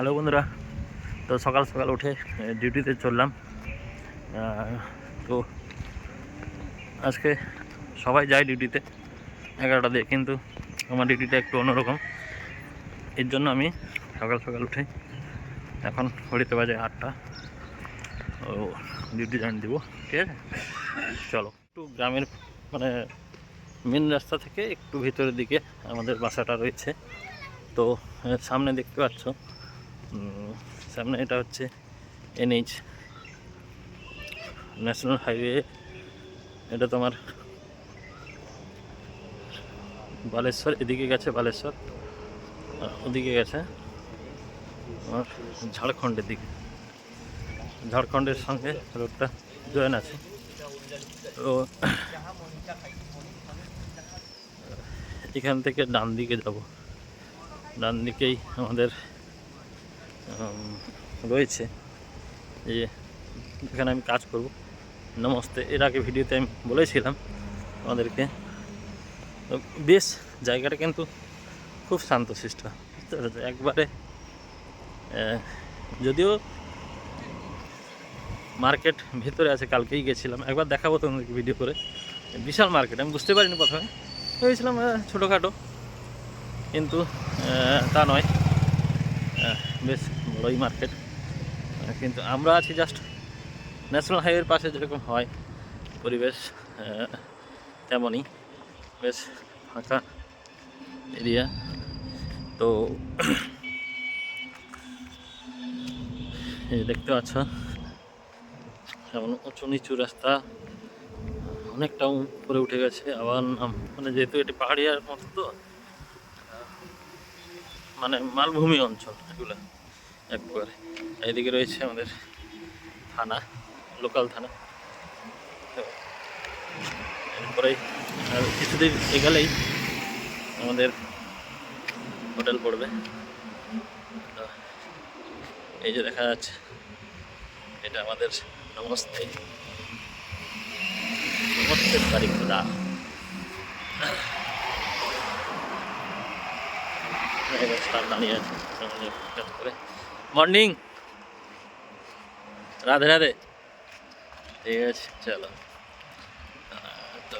Hello বন্ধুরা। তো সকাল সকাল উঠে ডিউটিতে চললাম। তো আজকে সবাই যায় ডিউটিতে এগারোটা দিয়ে। কিন্তু আমার ডিউটিটা একটু অন্যরকম। এর জন্য আমি সকাল সকাল উঠে এখন ঘড়িতে বাজে আটটা। ও ডিউটি জয়েন দিব, ঠিক আছে? চলো। একটু গ্রামের মানে মেন রাস্তা থেকে একটু ভিতরের দিকে আমাদের বাসাটা রয়েছে। তো সামনে দেখতে পাচ্ছ সামনে এটা হচ্ছে এনএইচ ন্যাশনাল হাইওয়ে। এটা তোমার বালেশ্বর, এদিকে গেছে বালেশ্বর ওদিকে গেছে আমার ঝাড়খণ্ডের দিকে। ঝাড়খণ্ডের সঙ্গে রোডটা জয়েন আছে। তো এখান থেকে ডান দিকে যাব। ডান দিকেই আমাদের রয়েছে। যে, এখানে আমি কাজ করব। নমস্তে। এর আগে ভিডিওতে আমি বলেছিলাম আমাদেরকে বেশ, জায়গাটা কিন্তু খুব শান্তশিষ্ট। বুঝতে পেরেছ? একবারে যদিও মার্কেট ভেতরে আছে, কালকেই গেছিলাম। একবার দেখাবো তোমাদেরকে ভিডিও করে। বিশাল মার্কেট, আমি বুঝতে পারিনি প্রথমে। ভেবেছিলাম ছোটোখাটো। কিন্তু তা নয়। বেশ বড়ই মার্কেট কিন্তু আমরা আছি জাস্ট ন্যাশনাল হাইওয়ের পাশে যেরকম হয় পরিবেশ তেমনই বেশ ফাঁকা এরিয়া তো দেখতে পাচ্ছ, এমন উঁচু নিচু রাস্তা অনেকটা উপরে উঠে গেছে। আবার মানে যেহেতু এটি পাহাড়িয়ার মতো তো মানে মালভূমি অঞ্চল এগুলো একবারে। এইদিকে রয়েছে আমাদের থানা, লোকাল থানা। তো এরপরেই আর কিছুদিন এগেলেই আমাদের হোটেল পড়বে। এই যে দেখা যাচ্ছে, এটা আমাদের নমস্তে নমস্তে বাড়ি এবার স্টাফ দাঁড়িয়ে আছে মর্নিং। রাধে রাধে। ঠিক আছে, চলো। তো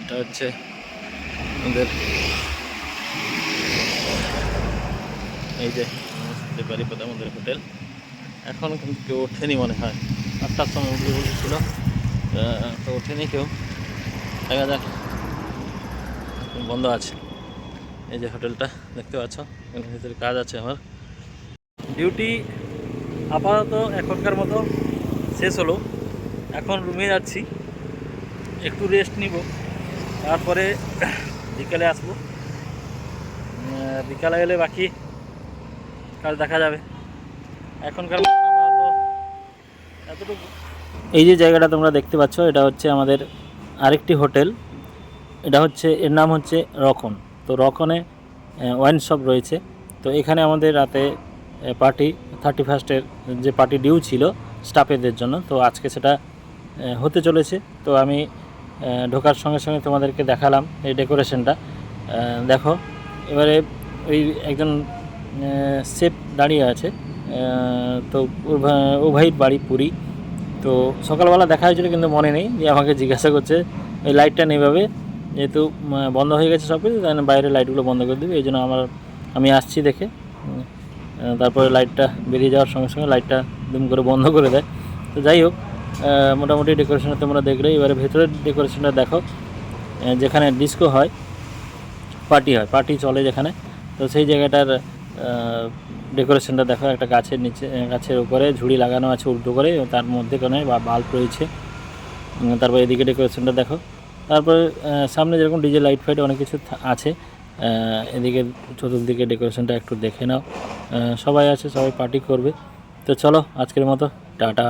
এটা হচ্ছে আমাদের এই যে নমস্তে বাড়িপদ আমাদের হোটেল। এখন কিন্তু কেউ ওঠেনি মনে হয়। আটটার সময় উঠবে বলেছিল তো ওঠেনি কেউ। দেখা যাক। বন্ধ আছে। এই যে হোটেলটা দেখতে পাচ্ছ, এখানে ভিতরে কাজ আছে আমার। ডিউটি আপাতত এখনকার মতো শেষ হলো। এখন রুমে যাচ্ছি, একটু রেস্ট নিব, তারপরে বিকালে আসব। বিকালে এলে বাকি কাজ দেখা যাবে। এখনকার এতটুকু। এই যে জায়গাটা তোমরা দেখতে পাচ্ছ, এটা হচ্ছে আমাদের আরেকটি হোটেল। এটা হচ্ছে, এর নাম হচ্ছে রকন। তো রকনে ওয়াইন শপ রয়েছে। তো এখানে আমাদের রাতে পার্টি থার্টি ফার্স্টের যে পার্টি ডিউ ছিল স্টাফেদের জন্য, তো আজকে সেটা হতে চলেছে। তো আমি ঢোকার সঙ্গে সঙ্গে তোমাদেরকে দেখালাম এই ডেকোরেশনটা দেখো, এবারে ওই একজন সেফ দাঁড়িয়ে আছে। তো ভাইয়ের বাড়ি পুরী। তো সকালবেলা দেখা হয়েছিল কিন্তু মনে নেই, যে আমাকে জিজ্ঞাসা করছে, ওই লাইটটা নেভাবে যেহেতু বন্ধ হয়ে গেছে সব কিছু তাই বাইরে লাইটগুলো বন্ধ করে দেবে। এই জন্য আমার, আমি আসছি দেখে। তারপরে লাইটটা বেরিয়ে যাওয়ার সঙ্গে সঙ্গে লাইটটা দুম করে বন্ধ করে দেয়। তো যাই হোক মোটামুটি ডেকোরেশনটা তোমরা দেখলে। এবারে ভেতরের ডেকোরেশনটা দেখো। যেখানে ডিস্কো হয় পার্টি হয় পার্টি চলে যেখানে। তো সেই জায়গাটার ডেকোরেশনটা দেখো। একটা গাছের নিচে গাছের উপরে ঝুড়ি লাগানো আছে উল্টো করে। তার মধ্যে কোনো বা, বাল্ব রয়েছে। তারপর এদিকে ডেকোরেশনটা দেখো। তারপরে সামনে যেরকম ডিজে লাইট ফাইট অনেক কিছু আছে এদিকে চতুর্দিকে ডেকোরেশনটা একটু দেখে নাও। সবাই আছে, সবাই পার্টি করবে। তো চলো, আজকের মতো, টাটা।